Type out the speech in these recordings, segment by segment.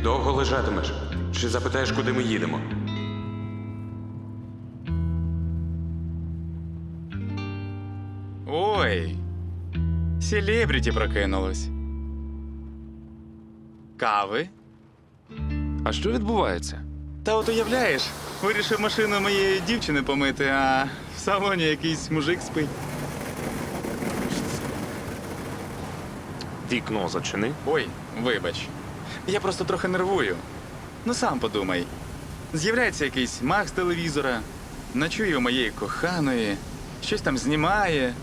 Ти довго лежатимеш? Чи запитаєш, куди ми їдемо? Ой, селебріті прокинулось. Кави? А що відбувається? Та от уявляєш, вирішив машину моєї дівчини помити, а в салоні якийсь мужик спить. Вікно зачини. Ой, вибач. Я просто трохи нервую. Ну сам подумай. З'являється якийсь маг з телевізора, ночує у моєї коханої, щось там знімає.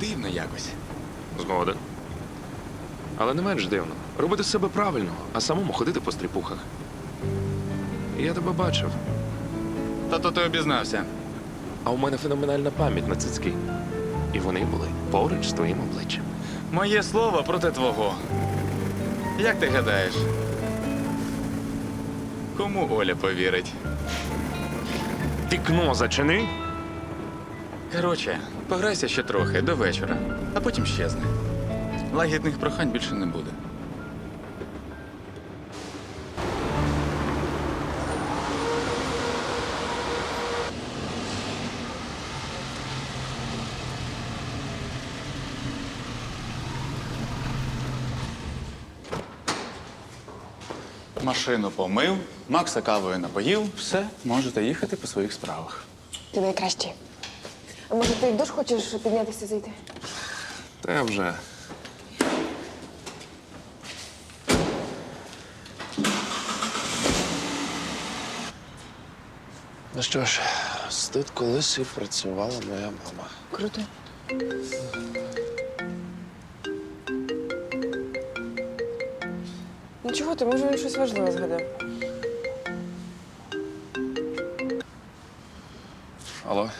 Дивно якось. Згоден. Але не менш дивно. Робити себе правильно, а самому ходити по стріпухах. Я тебе бачив, Та то ти обізнався. а у мене феноменальна пам'ять на цицьки. І вони були поруч з твоїм обличчям. Моє слово проти твого. Як ти гадаєш? Кому Оля повірить? Вікно зачини. Коротше, пограйся ще трохи до вечора, а потім щезне. Лагідних прохань більше не буде. Машину помив, Макса кавою напоїв, все, можете їхати по своїх справах. Ти найкращий. А може ти в душ хочеш піднятися зайти? Та я вже. Ну що ж, тут колись і працювала моя мама. Круто. Чого ти? Може він щось важливе згадав? Алло,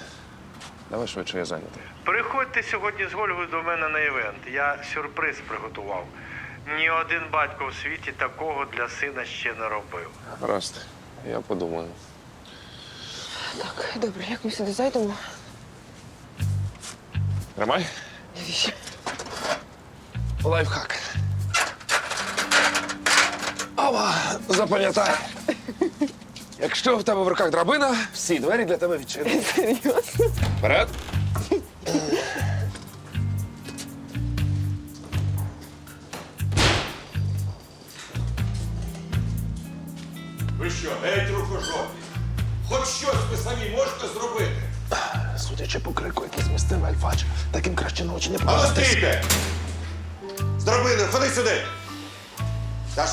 давай швидше я зайнятий. Приходьте сьогодні з Гольгою до мене на івент. Я сюрприз приготував. Ні один батько в світі такого для сина ще не робив. Гаразд, я подумаю. Так, добре, як ми сюди зайдемо? Тримай. Навіщо? Лайфхак. Ава, запам'ятай. Якщо в тебе в руках драбина, всі двері для тебе відчинені. Серйозно? Вперед.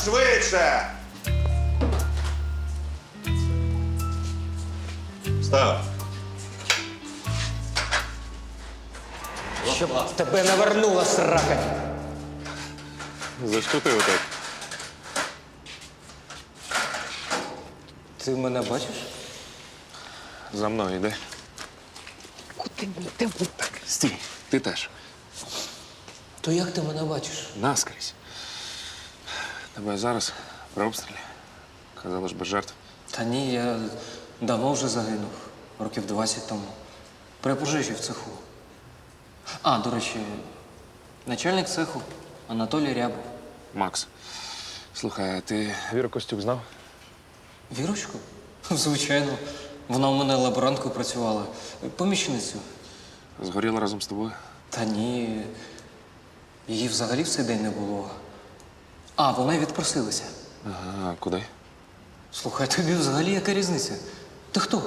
Швидше! Став. Щоб тебе навернула срака. За що ти отак? Ти мене бачиш? За мною йди. Куди мені тебе? Стій, ти теж. То як ти мене бачиш? Наскрізь. Тебе зараз при обстрілі. Казали ж без жертв. Та ні, я давно вже загинув, років 20 тому. При пожежі в цеху. А, до речі, начальник цеху Анатолій Рябов. Макс. Слухай, а ти Віру Костюк знав? Вірочку? Звичайно. Вона у мене лаборанткою працювала. Помічницю. Згоріла разом з тобою. Та ні. Її взагалі в цей день не було. А, вона й відпросилася. Ага, куди? Слухай, тобі взагалі яка різниця? Ти хто?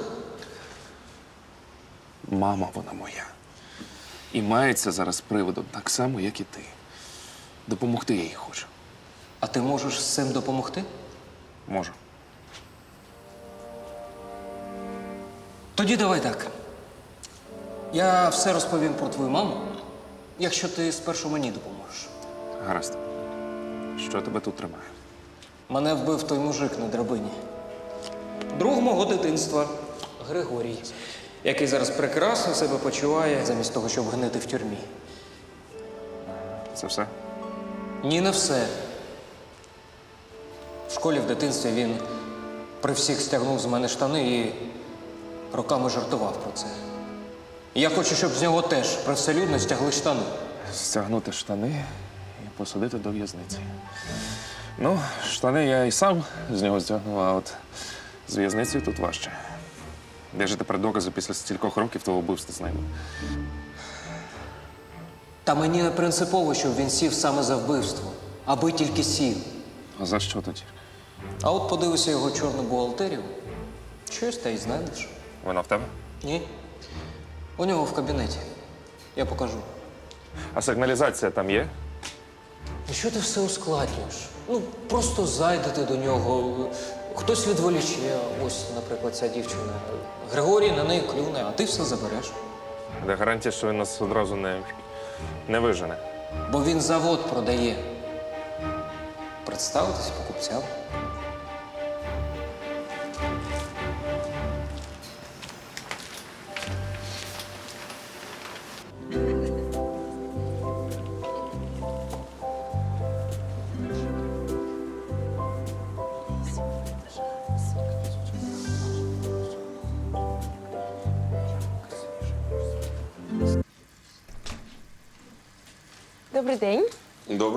Мама вона моя. І мається зараз приводом так само, як і ти. Допомогти я їй хочу. А ти можеш з цим допомогти? Можу. Тоді давай так. Я все розповім про твою маму, якщо ти спершу мені допоможеш. Гаразд. Що тебе тут тримає? Мене вбив той мужик на драбині. Друг мого дитинства Григорій, який зараз прекрасно себе почуває замість того, щоб гнити в тюрмі. Це все? Ні, не все. В школі в дитинстві він при всіх стягнув з мене штани і роками жартував про це. І я хочу, щоб з нього теж привселюдно стягли штани. Стягнути штани посадити до в'язниці. Ну, штани я і сам з нього здягнув, а от з в'язницею тут важче. Де ж тепер докази після стількох років того вбивства з ними? Та мені не принципово, щоб він сів саме за вбивство, аби тільки сів. А за що тоді? А от подивися його чорну бухгалтерію. Щось та й знайдеш. Вона в тебе? Ні. У нього в кабінеті. Я покажу. А сигналізація там є? Ну що ти все ускладнюєш? Ну, просто зайдете до нього. Хтось відволіче, ось, наприклад, ця дівчина. Григорій на неї клюне, а ти все забереш. Де гарантія, що він нас одразу не, не вижене. Бо він завод продає. Представитись покупцям.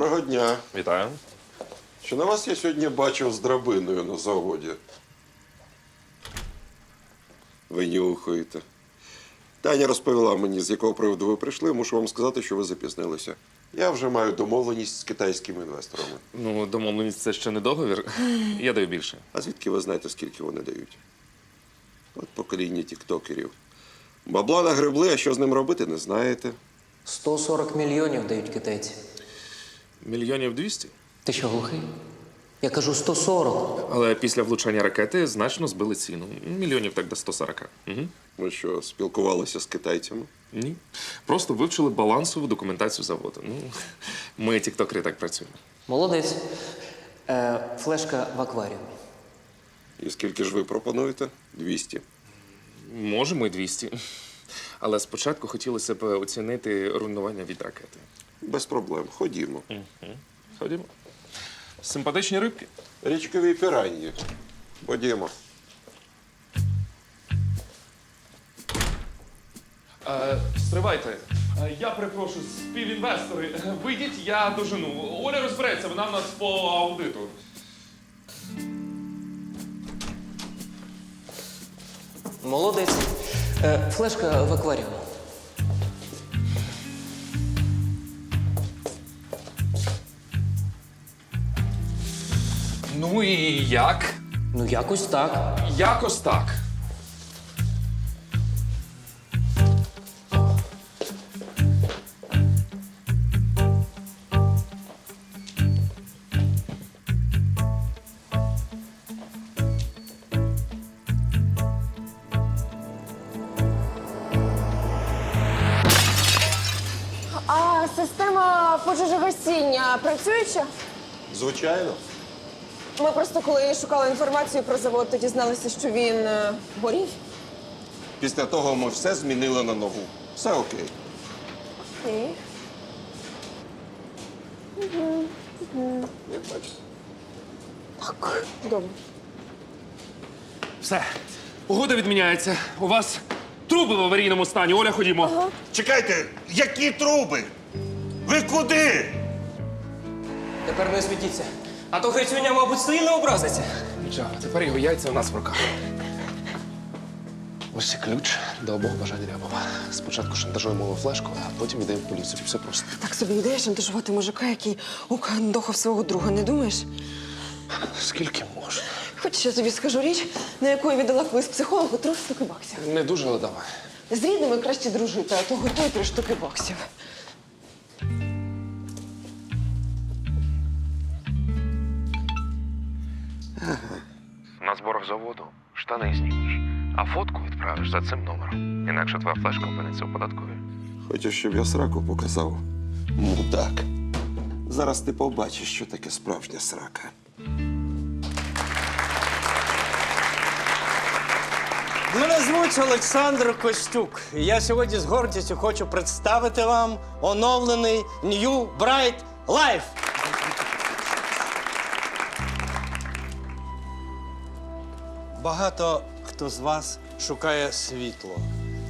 Доброго дня. Вітаю. Що на вас я сьогодні бачив з драбиною на заводі? Ви нюхаєте. Таня розповіла мені, з якого приводу ви прийшли. Мушу вам сказати, що ви запізнилися. Я вже маю домовленість з китайськими інвесторами. Ну, домовленість це ще не договір. Я даю більше. А звідки ви знаєте, скільки вони дають? От покоління тіктокерів. Бабла нагребли, а що з ним робити, не знаєте. 140 мільйонів дають китайці. Мільйонів двісті. Ти що, глухий? Я кажу 140. Але після влучання ракети значно збили ціну. Мільйонів так до 140. Угу. Ви що, спілкувалися з китайцями? Ні. Просто вивчили балансову документацію заводу. Ну, ми, тіктокери, так працюємо. Молодець. Е, флешка в акваріумі. І скільки ж ви пропонуєте? 200. Можемо і 200. Але спочатку хотілося б оцінити руйнування від ракети. Без проблем. Ходімо. Ходімо. Симпатичні рибки. Річкові піранні. Ходімо. Е, стривайте. Е, я перепрошую, співінвестори. Вийдіть, я дожену. Оля розбереться, вона в нас по аудиту. Молодець. Е, флешка в акваріумі. Ну і як? Ну, якось так. Якось так. А система пожежогасіння працююча? Звичайно. Ми просто коли шукали інформацію про завод, то дізналися, що він е, горів. Після того ми все змінили на нову. Все окей. Окей. Як бачите. Так, добре. Все. Угода відміняється. У вас труби в аварійному стані. Оля, ходімо. Чекайте, які труби? Ви куди? Тепер не світіться. А то Грицюня, мабуть, сильно образиться. Нічого, тепер його яйця у нас в руках. Ось і ключ до обох бажань Рябова. Спочатку шантажуємо його флешку, а потім йдемо в поліцію. Все просто. Так собі ідея шантажувати мужика, який укандохав свого друга, не думаєш? Скільки можна? Хоч я тобі скажу річ, на яку я віддала колись психологу три штуки баксів. Не дуже, але давай. З рідними краще дружити, а то готуй три штуки баксів. На зборах заводу штани знімеш, а фотку відправиш за цим номером. Інакше твоя флешка опиниться у податковій. Хочеш, щоб я сраку показав? Мудак. Зараз ти побачиш, що таке справжня срака. Мене звуть Олександр Костюк. І Я сьогодні з гордістю хочу представити вам оновлений New Bright Life. Багато хто з вас шукає світло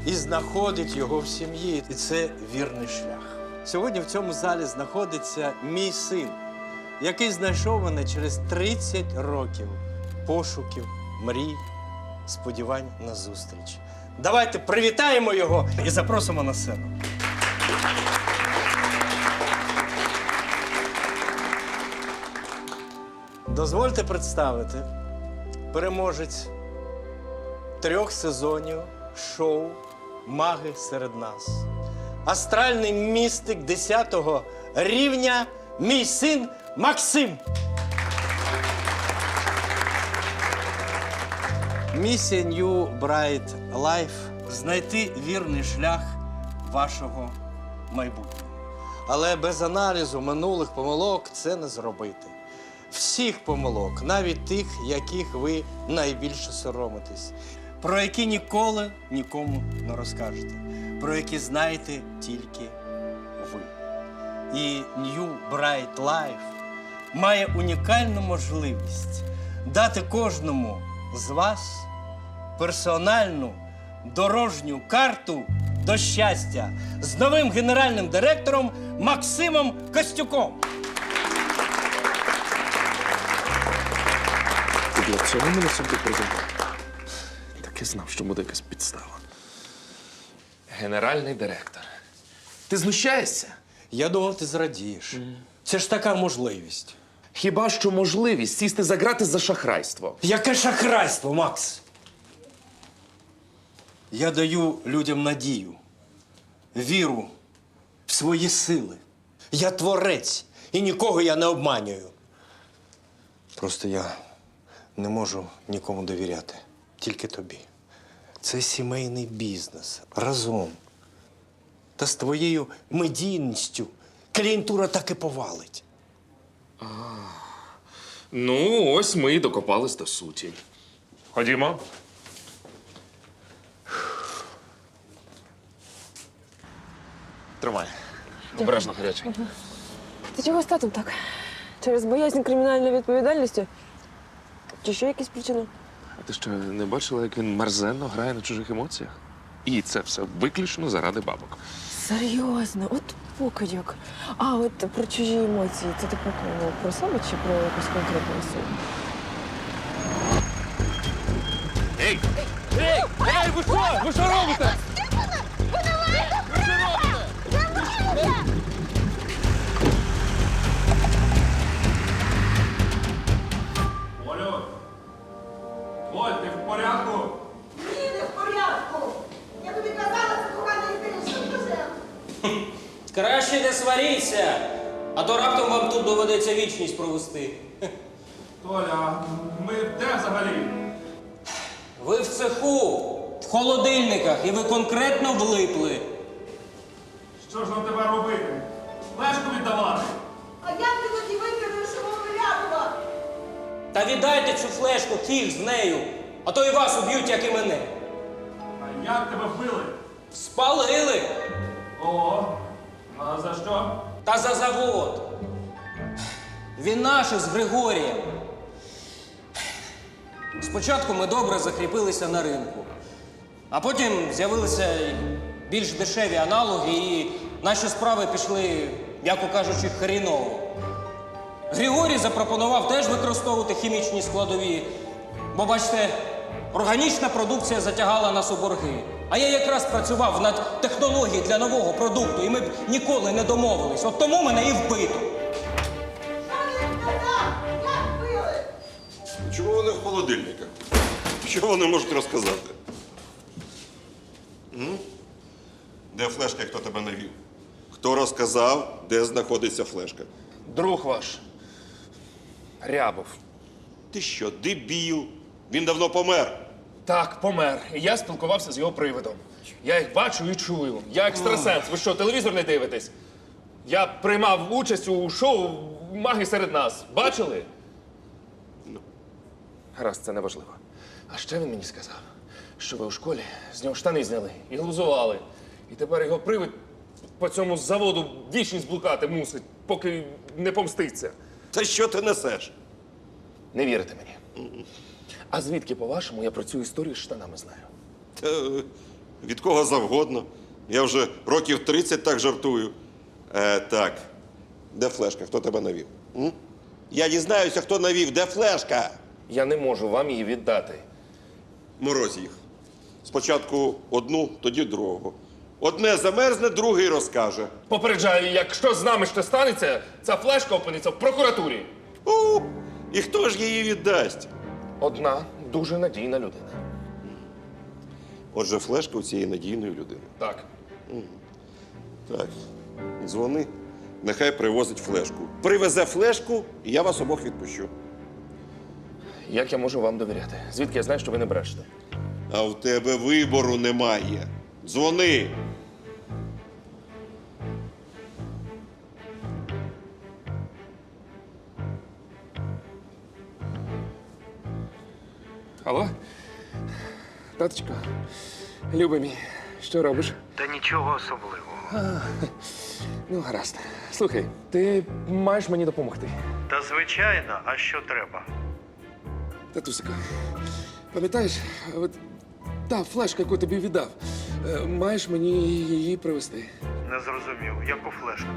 і знаходить його в сім'ї. І це вірний шлях. Сьогодні в цьому залі знаходиться мій син, який знайшов мене через 30 років пошуків, мрій, сподівань на зустріч. Давайте привітаємо його і запросимо на сцену. Дозвольте представити переможець трьох сезонів шоу Маги серед нас. Астральний містик 10-го рівня, мій син Максим. Місія New Bright Life знайти вірний шлях вашого майбутнього. Але без аналізу минулих помилок це не зробити. Всіх помилок, навіть тих, яких ви найбільше соромитесь, про які ніколи нікому не розкажете, про які знаєте тільки ви. І New Bright Life має унікальну можливість дати кожному з вас персональну дорожню карту до щастя з новим генеральним директором Максимом Костюком. Для цього мене сюди презентував? Так і знав, що буде якась підстава. Генеральний директор. Ти знущаєшся? Я думав, ти зрадієш. Це ж така можливість. Хіба що можливість сісти за грати за шахрайство? Яке шахрайство, Макс? Я даю людям надію, віру в свої сили. Я творець і нікого я не обманюю. Просто я не можу нікому довіряти, тільки тобі. Це сімейний бізнес разом. Та з твоєю медійністю клієнтура так і повалить. Ну, ось ми і докопались до суті. Ходімо. Тримай. Обережно гарячий. Ти чого з татом так? Через боязнь кримінальної відповідальності? Чи ще якісь причини? А ти що, не бачила, як він мерзенно грає на чужих емоціях? І це все виключно заради бабок. Серйозно, от покидьок. А от про чужі емоції. Це ти про? Про себе чи про якусь конкретну особу? Ні, Краще не сваріться, а то раптом вам тут доведеться вічність провести. Толя, ми де взагалі? Ви в цеху, в холодильниках, і ви конкретно влипли. Що ж нам тебе робити? Лешку віддавати? А як ти тоді викинеш його вилякувати? Та віддайте цю флешку, фіг з нею, а то і вас уб'ють, як і мене. А як тебе вбили? Спалили О, а за що? та за завод. Він наш з Григорієм. Спочатку ми добре закріпилися на ринку, а потім з'явилися більш дешеві аналоги, і наші справи пішли, м'яко кажучи, хріново. Григорій запропонував теж використовувати хімічні складові, бо бачите, органічна продукція затягала нас у борги. А я якраз працював над технологією для нового продукту, і ми б ніколи не домовились. От тому мене і вбито. Чому вони в холодильниках? Що вони можуть розказати? М? Де флешка, хто тебе навів? Хто розказав, де знаходиться флешка? Друг ваш. Рябов. Ти що, дебіл? Він давно помер. Так, помер. І я спілкувався з його привидом. Я їх бачу і чую. Я екстрасенс. Ви що, телевізор не дивитесь? Я приймав участь у шоу Маги серед нас. Бачили? Гаразд, це не важливо. А ще він мені сказав, що ви у школі з нього штани зняли і глузували. І тепер його привид по цьому заводу вічність блукати мусить, поки не помститься. Та що ти несеш? Не вірите мені. А звідки, по-вашому, я про цю історію з штанами знаю? Та, від кого завгодно. Я вже років 30 так жартую. Е, так. Де флешка? Хто тебе навів? М? Я дізнаюся, хто навів, де флешка. Я не можу вам її віддати. Мороз їх. Спочатку одну, тоді другого. Одне замерзне, другий розкаже. Попереджаю, якщо з нами що станеться, ця флешка опиниться в прокуратурі. У, і хто ж її віддасть? Одна дуже надійна людина. Отже, флешка у цієї надійної людини. Так. Так. Дзвони, нехай привозить флешку. Привезе флешку, і я вас обох відпущу. Як я можу вам довіряти? Звідки я знаю, що ви не брешете? А в тебе вибору немає. Дзвони. Алло? Таточко, любий мій, що робиш? Та нічого особливого. Ну, гаразд. Слухай, ти маєш мені допомогти. Та звичайно, а що треба? Татусико, пам'ятаєш, от та флешка, яку тобі віддав, е, маєш мені її привезти. Не зрозумів, яку флешку?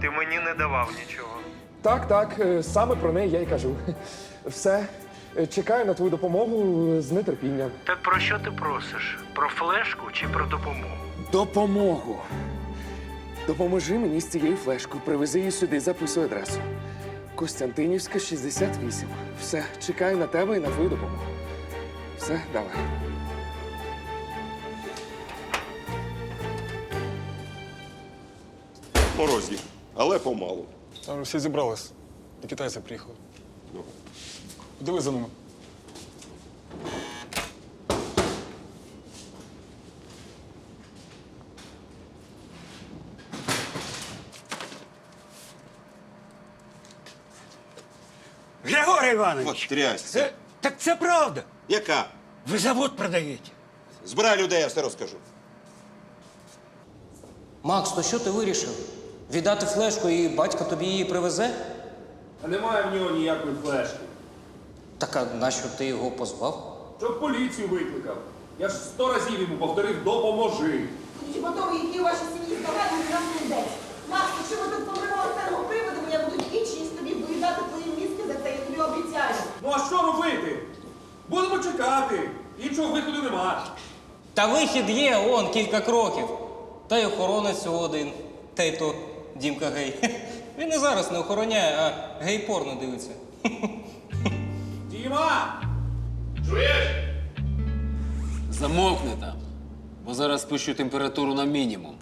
Ти мені не давав нічого. Так, так, е, саме про неї я й кажу. Все, чекаю на твою допомогу з нетерпінням. Так про що ти просиш? Про флешку чи про допомогу? Допомогу. Допоможи мені з цією флешкою. Привези її сюди, записуй адресу. Костянтинівська, 68. Все, чекаю на тебе і на твою допомогу. Все, давай. Мороз їх, але помалу. Там всі зібрались. І китайці приїхали. Диви за ними. Григорій Іванович, От трясся. це, так це правда. Яка? Ви завод продаєте. Збирай людей, я все розкажу. Макс, то що ти вирішив? Віддати флешку і батько тобі її привезе? А немає в нього ніякої флешки. Так а нащо ти його позвав? Щоб поліцію викликав. Я ж сто разів йому повторив допоможи. Чи готові, які у вашій сім'ї здавати нам людей? Макс, якщо ми тут помремо останнього приводу, я буду вічність тобі доїдати твої мізки за це, я тобі обіцяю. Ну а що робити? Будемо чекати. Іншого виходу нема. Та вихід є, он кілька кроків. Та й охоронець один. Та й то Дімка гей. Він і зараз не охороняє, а гей-порно дивиться. Діма! Замовкни там, бо зараз спущу температуру на мінімум.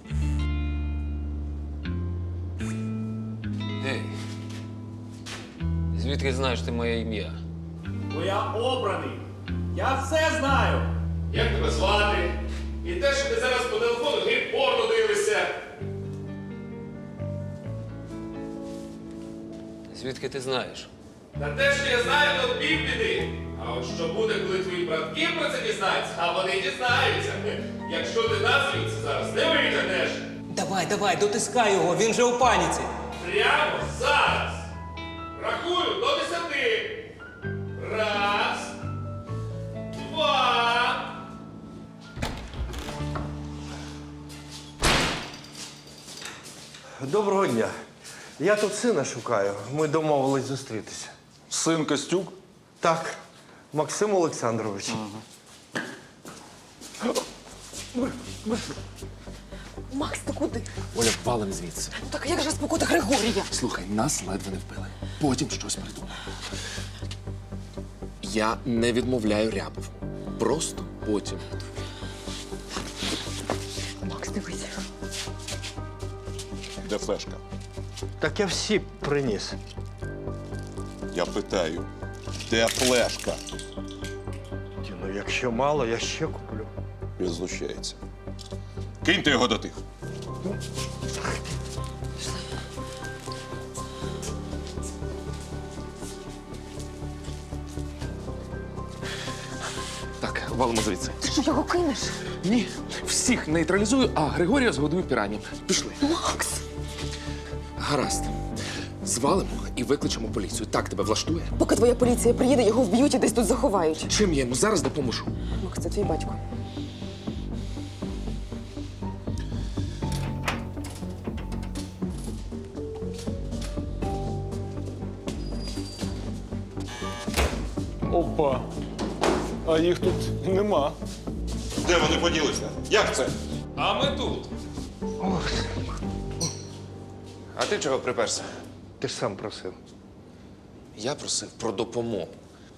Ей, звідки знаєш ти моє ім'я? Бо я обраний. Я все знаю. Як тебе звати? І те, що ти зараз по телефону гей порно дивишся. Звідки ти знаєш? Та те, що я знаю, то півбіди. А от що буде, коли твої братки про це дізнаються, а вони дізнаються. Якщо ти нас звідси зараз не витягнеш, Давай, давай, дотискай його, він же у паніці. прямо зараз. Рахую до десяти. Раз. Два. Доброго дня. Я тут сина шукаю. Ми домовились зустрітися. Син Костюк. Так, Максим Олександрович. Макс, ти куди? Оля, валим звідси. Ну так як же спокоти Григорія? Слухай, нас ледве не вбили. Потім щось придумаємо. Я не відмовляю Рябов. Просто потім. Макс, дивись. Де флешка? Так я всі приніс. Я питаю, де флешка? Ті, Ну, якщо мало, я ще куплю. Він знущається. Киньте його до тих. Так, валимо звідси. Ти що його кинеш? Ні, всіх нейтралізую, а Григорія згодую піранням. Пішли. Макс! Гаразд. Звалимо і викличемо поліцію. Так тебе влаштує? Поки твоя поліція приїде, його вб'ють і десь тут заховають. Чим я йому зараз допоможу? Макс, це твій батько. Опа. А їх тут нема. Де вони поділися? Як це? А ми тут. А ти чого приперся? Ти ж сам просив. Я просив про допомогу.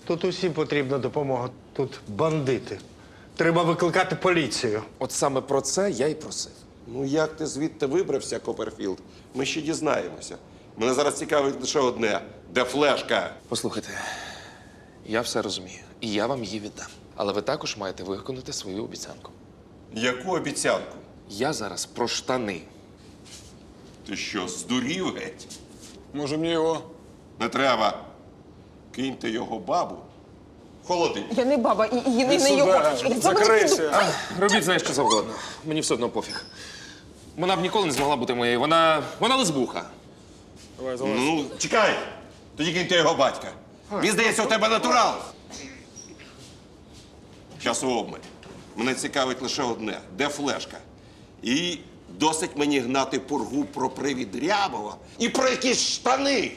Тут усім потрібна допомога. Тут бандити. Треба викликати поліцію. От саме про це я й просив. Ну як ти звідти вибрався, Коперфілд? Ми ще дізнаємося. Мене зараз цікавить лише одне: де флешка? Послухайте, я все розумію, і я вам її віддам. Але ви також маєте виконати свою обіцянку. Яку обіцянку? Я зараз про штани. Ти що, здурів геть? Може, мені його. Не треба. Киньте його бабу. в Холодильник. Я не баба, і, і не, не його. Я за мене піду. Робіть знаєш, що завгодно. Мені все одно пофіг. Вона б ніколи не змогла бути моєю. Вона. вона лесбуха. Ну, чекай. Тоді киньте його батька. Він здається, у тебе натурал. Часу обмаль. Мене цікавить лише одне: де флешка? І досить мені гнати пургу про привід Рябова і про якісь штани.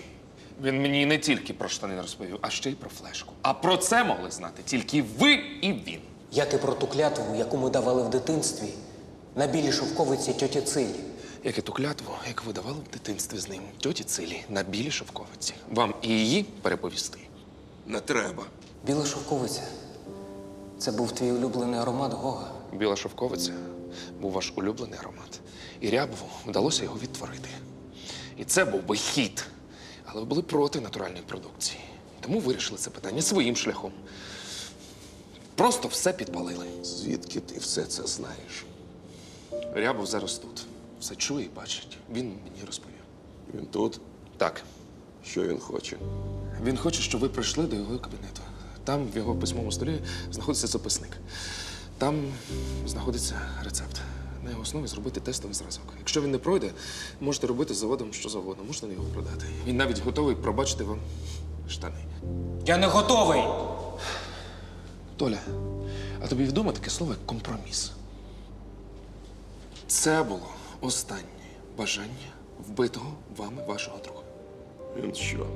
Він мені не тільки про штани розповів, а ще й про флешку. А про це могли знати тільки ви і він. Як і про ту клятву, яку ми давали в дитинстві на білій шовковиці тьоті Цилі. Як і ту клятву, як ви давали в дитинстві з ним тьоті Цилі на білій шовковиці. Вам і її переповісти. Не треба. Біла шовковиця це був твій улюблений аромат Гога. Біла шовковиця був ваш улюблений аромат. І Рябову вдалося його відтворити. І це був би хід. Але ви були проти натуральної продукції. Тому вирішили це питання своїм шляхом. Просто все підпалили. Звідки ти все це знаєш? Рябов зараз тут. Все чує і бачить. Він мені розповів. Він тут. Так. Що він хоче? Він хоче, щоб ви прийшли до його кабінету. Там в його письмовому столі знаходиться записник. Там знаходиться рецепт. На його основі зробити тестовий зразок. Якщо він не пройде, можете робити з заводом що завгодно, можете його продати. Він навіть готовий пробачити вам штани. Я не готовий! Толя, а тобі відомо таке слово як компроміс? Це було останнє бажання вбитого вами вашого друга. Він що?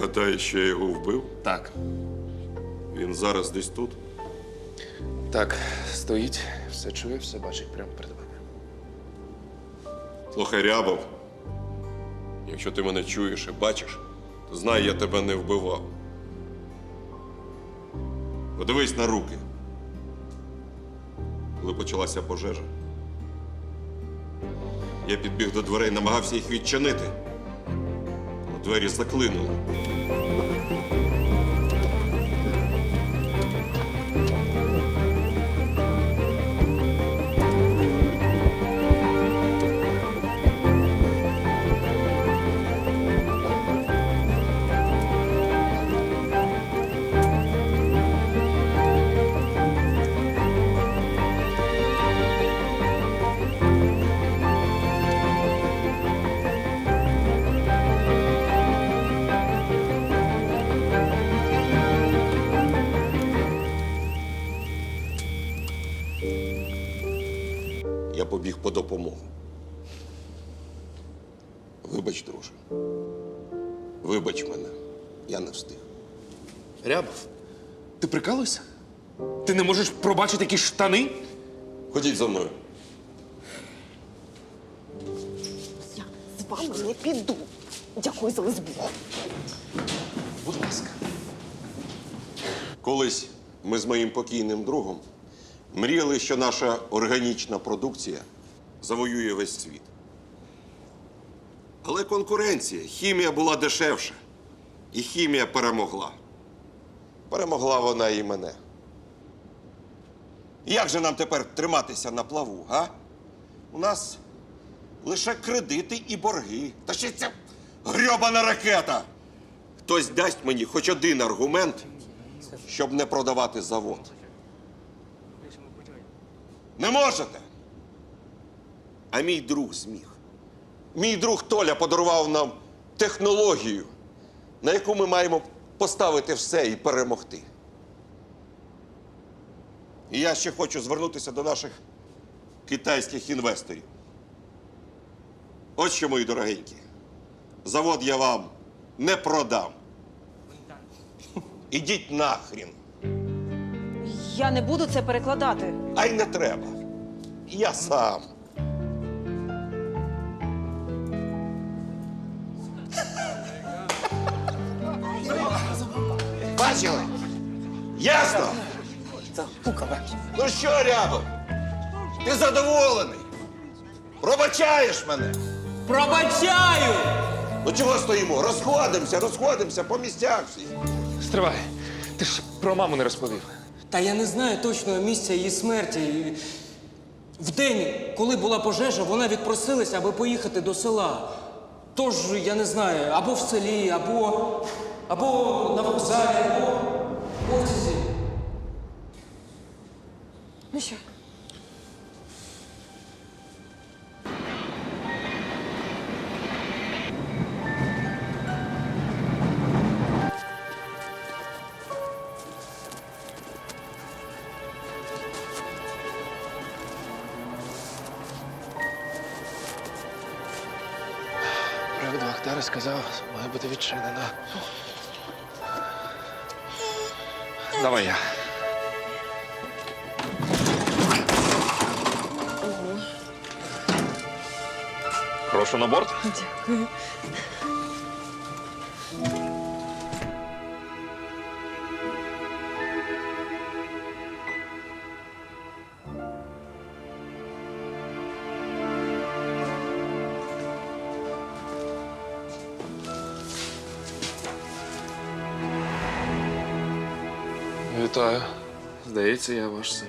Гадає, що я його вбив? Так. Він зараз десь тут. Так, стоїть, все чує, все бачить прямо перед вами. Слухай, Рябов, якщо ти мене чуєш і бачиш, то знай, я тебе не вбивав. Подивись на руки. Коли почалася пожежа. Я підбіг до дверей, намагався їх відчинити. Але двері заклинули. Побіг по допомогу. Вибач, друже. Вибач мене. Я не встиг. Рябов, ти прикалуєшся? Ти не можеш пробачити якісь штани? Ходіть за мною. Я з вами не піду. Дякую за лесбуху. Будь ласка. Колись ми з моїм покійним другом мріяли, що наша органічна продукція завоює весь світ. Але конкуренція, хімія була дешевша. І хімія перемогла. Перемогла вона і мене. Як же нам тепер триматися на плаву, га? У нас лише кредити і борги. Та ще ця грьобана ракета. Хтось дасть мені хоч один аргумент, щоб не продавати завод. Не можете. А мій друг зміг. Мій друг Толя подарував нам технологію, на яку ми маємо поставити все і перемогти. І я ще хочу звернутися до наших китайських інвесторів. От що, мої дорогенькі, завод я вам не продам. Ідіть нахрін. Я не буду це перекладати. А й не треба. Я сам. Бачили? Ясно? Ну що, Рябов? Ти задоволений? Пробачаєш мене? Пробачаю! Ну чого стоїмо? Розходимося, розходимося по місцях всі. Стривай, ти ж про маму не розповів. Та я не знаю точного місця її смерті. В день, коли була пожежа, вона відпросилася, аби поїхати до села. Тож, я не знаю, або в селі, або, або на вокзалі, або в потязі. Ну що? Привид сказав, має бути відчинена. Давай я. Прошу на борт. Дякую. Вітаю. Здається, я ваш син.